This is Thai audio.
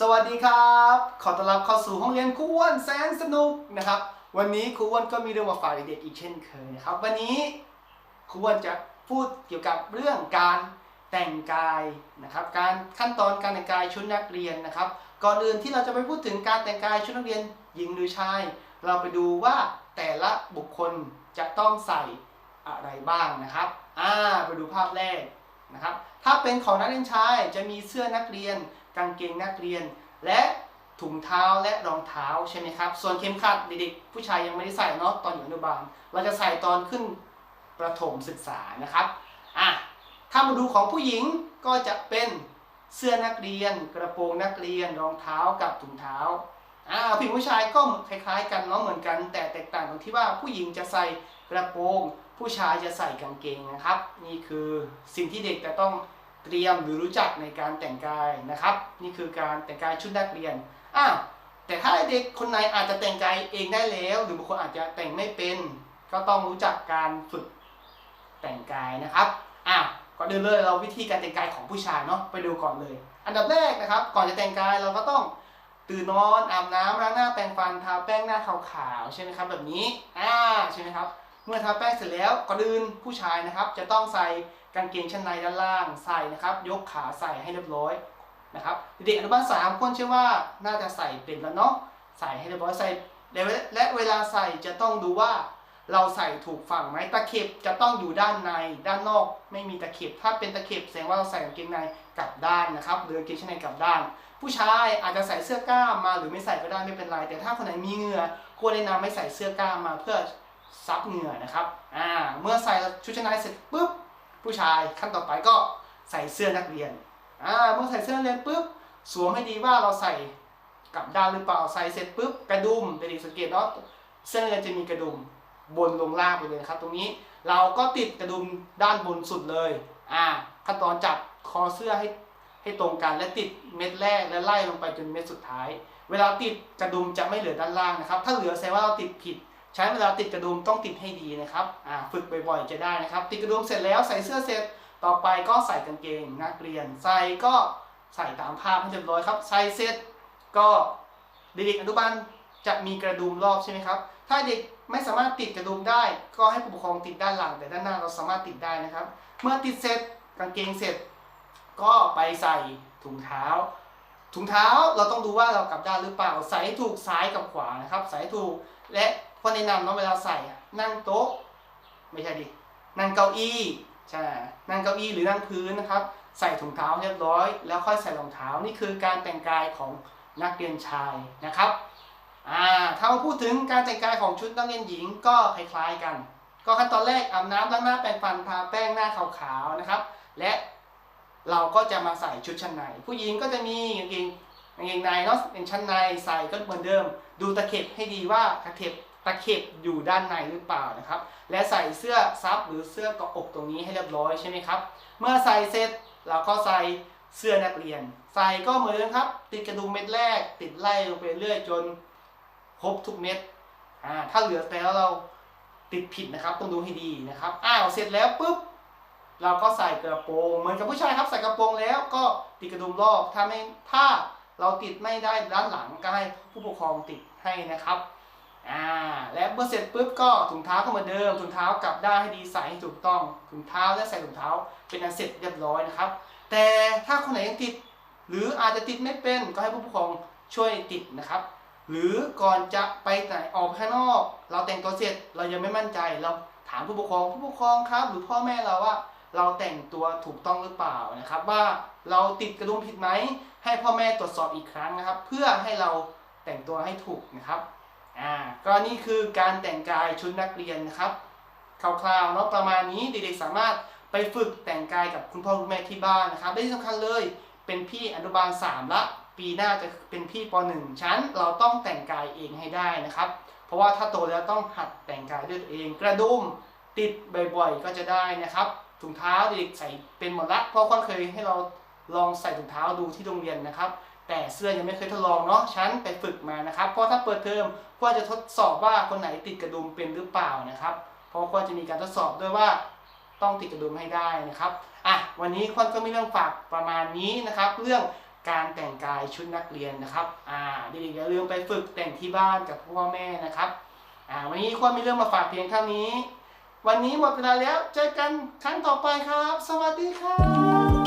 สวัสดีครับ ขอต้อนรับเข้าสู่ห้องเรียนครูอ้วนแสนสนุกนะครับ วันนี้ครูอ้วนก็มีเรื่องมาฝากเด็กๆอีกเช่นเคยนะครับ วันนี้ครูอ้วนจะพูดเกี่ยวกับเรื่องการแต่งกายนะครับ การขั้นตอนการแต่งกายชุดนักเรียนนะครับ ก่อนอื่นที่เราจะไปพูดถึงการแต่งกายชุดนักเรียนหญิงหรือชาย เราไปดูว่าแต่ละบุคคลจะต้องใส่อะไรบ้างนะครับ อ่า ไปดูภาพแรก นะครับ ถ้าเป็นของนักเรียนชายจะมีเสื้อนักเรียน กางเกงนักเรียน และถุงเท้าและรองเท้าใช่ไหมครับ ส่วนเข็มขัดเด็กๆผู้ชายยังไม่ได้ใส่เนาะตอนอยู่อนุบาล เราจะใส่ตอนขึ้นประถมศึกษานะครับอะถ้ามาดูของผู้หญิงก็จะเป็นเสื้อนักเรียน กระโปรงนักเรียนรองเท้ากับถุงเท้าอ่าผู้หญิงผู้ชายก็คล้าย ๆ กันเนาะเหมือนกัน แต่แตกต่างตรงที่ว่าผู้หญิงจะใส่กระโปรง ผู้ชายจะใส่กางเกงนะครับ นี่คือสิ่งที่เด็กจะต้องเตรียมหรือรู้จักในการแต่งกายนะครับ นี่คือการแต่งกายชุดนักเรียนอ้าวแต่ถ้าเด็กคนไหนอาจจะแต่งกายเองได้แล้ว หรือบางคนอาจจะแต่งไม่เป็น ก็ต้องรู้จักการฝึกแต่งกายนะครับอ้าวก่อนอื่นเลยเราวิธีการแต่งกายของผู้ชายเนาะไปดูก่อนเลย อันดับแรกนะครับ ก่อนจะแต่งกายเราก็ต้องตื่นนอนอาบน้ำล้างหน้าแปรงฟันทาแป้งหน้าขาวๆใช่ไหมครับ แบบนี้อ่าใช่ไหมครับ เมื่อทาแป้งเสร็จแล้วก่อนอื่นผู้ชายนะครับ จะต้องใส่กางเกงชั้นในด้านล่างใส่นะครับ ยกขาใส่ให้เรียบร้อยนะครับเด็กอนุบาลสามคนเชื่อว่าน่าจะใส่เป็นแล้วเนาะใส่ให้เรียบร้อยใส่และเวลาใส่จะต้องดูว่าเราใส่ถูกฝั่งไหมตะเข็บจะต้องอยู่ด้านในด้านนอก ไม่มีตะเข็บถ้าเป็นตะเข็บแสดงว่าเราใส่กางเกงในกลับด้านนะครับหรือกางเกงชั้นในกลับด้าน ผู้ชายอาจจะใส่เสื้อกล้ามมาหรือไม่ใส่ก็ได้ไม่เป็นไรแต่ถ้าคนไหนมีเหงื่อควรแนะนำไม่ใส่เสื้อกล้ามมาเพื่อ ซับเหงื่อนะครับอ่าเมื่อใส่ชุดชั้นในเสร็จปุ๊บผู้ชายขั้นต่อไปก็ใส่เสื้อนักเรียนอ่าเมื่อใส่เสื้อนักเรียนปุ๊บสวมให้ดีว่าเราใส่กลับด้านหรือเปล่าใส่เสร็จปุ๊บกระดุมเด็กๆสังเกตเนาะเสื้อนักเรียนจะมีกระดุมบนลงล่างไปเลยนะครับ ตรงนี้เราก็ติดกระดุมด้านบนสุดเลยอ่าขั้นตอนจับคอเสื้อให้ให้ตรงกันและติดเม็ดแรกและไล่ลงไปจนเม็ดสุดท้าย เวลาติดกระดุมจะไม่เหลือด้านล่างนะครับ ถ้าเหลือแสดงว่าเราติดผิด ใช้เวลาติดกระดุมต้องติดให้ดีนะครับฝึกบ่อยๆจะได้นะครับ ติดกระดุมเสร็จแล้วใส่เสื้อเสร็จต่อไปก็ใส่กางเกงนักเรียน ใส่ก็ใส่ตามภาพให้เรียบร้อยครับ ใส่เสร็จก็เด็กอนุบาลจะมีกระดุมรอบใช่ไหมครับ ถ้าเด็กไม่สามารถติดกระดุมได้ ก็ให้ผู้ปกครองติดด้านหลัง แต่ด้านหน้าเราสามารถติดได้นะครับ เมื่อติดเสร็จกางเกงเสร็จ ก็ไปใส่ถุงเท้า ถุงเท้าเราต้องดูว่าเรากลับด้านหรือเปล่า ใส่ถูกซ้ายกับขวานะครับ ใส่ถูกและ ข้อแนะนำเนาะเวลาใส่อะนั่งโต๊ะ ไม่ใช่ดินั่งเก้าอี้ใช่นั่งเก้าอี้หรือนั่งพื้นนะครับ ใส่ถุงเท้าเรียบร้อย แล้วค่อยใส่รองเท้านี่คือการแต่งกายของนักเรียนชายนะครับอ่าถ้ามาพูดถึงการแต่งกายของชุดนักเรียนหญิงก็คล้ายๆกัน ก็ขั้นตอนแรกอาบน้ำล้างหน้าแปรงฟันทาแป้งหน้าขาวๆนะครับ และเราก็จะมาใส่ชุดชั้นใน ผู้หญิงก็จะมีกางเกงกางเกงในเนาะเป็นชั้นในใส่ก็เหมือนเดิม ดูตะเข็บให้ดีว่าตะเข็บ ตะเข็บอยู่ด้านในหรือเปล่านะครับ และใส่เสื้อซับหรือเสื้อเกาะอกตรงนี้ให้เรียบร้อยใช่ไหมครับ เมื่อใส่เสร็จเราก็ใส่เสื้อนักเรียน ใส่ก็เหมือนเดิมครับ ติดกระดุมเม็ดแรก ติดไล่ลงไปเรื่อยจนครบทุกเม็ดอ่าถ้าเหลือแต่แล้วเราติดผิดนะครับต้องดูให้ดีนะครับอ้าวเสร็จแล้วปุ๊บเราก็ใส่กระโปรงเหมือนกับผู้ชายครับใส่กระโปรงแล้วก็ติดกระดุมรอบถ้าไม่ถ้าเราติดไม่ได้ด้านหลังก็ให้ผู้ปกครองติดให้นะครับ อ่าและเมื่อเสร็จปุ๊บก็ถุงเท้าก็เหมือนเดิมถุงเท้ากลับได้ให้ดีใส่ให้ถูกต้องถุงเท้าและใส่ถุงเท้าเป็นอันเสร็จเรียบร้อยนะครับ แต่ถ้าคนไหนยังติด หรืออาจจะติดไม่เป็นก็ให้ผู้ปกครองช่วยติดนะครับ หรือก่อนจะไปไหนออกข้างนอก เราแต่งตัวเสร็จเรายังไม่มั่นใจเราถามผู้ปกครองผู้ปกครองครับ หรือพ่อแม่เราว่าเราแต่งตัวถูกต้องหรือเปล่านะครับ ว่าเราติดกระดุมผิดไหมให้พ่อแม่ตรวจสอบอีกครั้งนะครับ เพื่อให้เราแต่งตัวให้ถูกนะครับ อ่าก็นี่คือการแต่งกายชุดนักเรียนนะครับคร่าวๆเนาะประมาณนี้เด็กๆสามารถไปฝึกแต่งกายกับคุณพ่อคุณแม่ที่บ้านนะครับและที่สำคัญเลยเป็นพี่อนุบาล 3 ละ ปีหน้าจะเป็นพี่ป .1 ชั้น เราต้องแต่งกายเองให้ได้นะครับ เพราะว่าถ้าโตแล้วต้องหัดแต่งกายด้วยตัวเอง กระดุมติดบ่อยๆ ก็จะได้นะครับถุงเท้าเด็กใส่เป็นหมดละเพราะค่อนเคยให้เรา ลองใส่ถุงเท้าดูที่โรงเรียนนะครับ แต่เสื้อยังไม่เคยทดลองเนาะชั้นไปฝึกมานะครับเพราะถ้าเปิดเทอมก็จะทดสอบว่าคนไหนติดกระดุมเป็นหรือเปล่านะครับ เพราะก็จะมีการทดสอบด้วยว่าต้องติดกระดุมให้ได้นะครับอะวันนี้ควันก็มีเรื่องฝากประมาณนี้นะครับ เรื่องการแต่งกายชุดนักเรียนนะครับอ่าเด็กๆอย่าลืมไปฝึกแต่งที่บ้านกับพ่อแม่นะครับอ่าวันนี้ควรมีเรื่องมาฝากเพียงเท่านี้ วันนี้หมดเวลาแล้วเจอกันครั้งต่อไปครับ สวัสดีครับ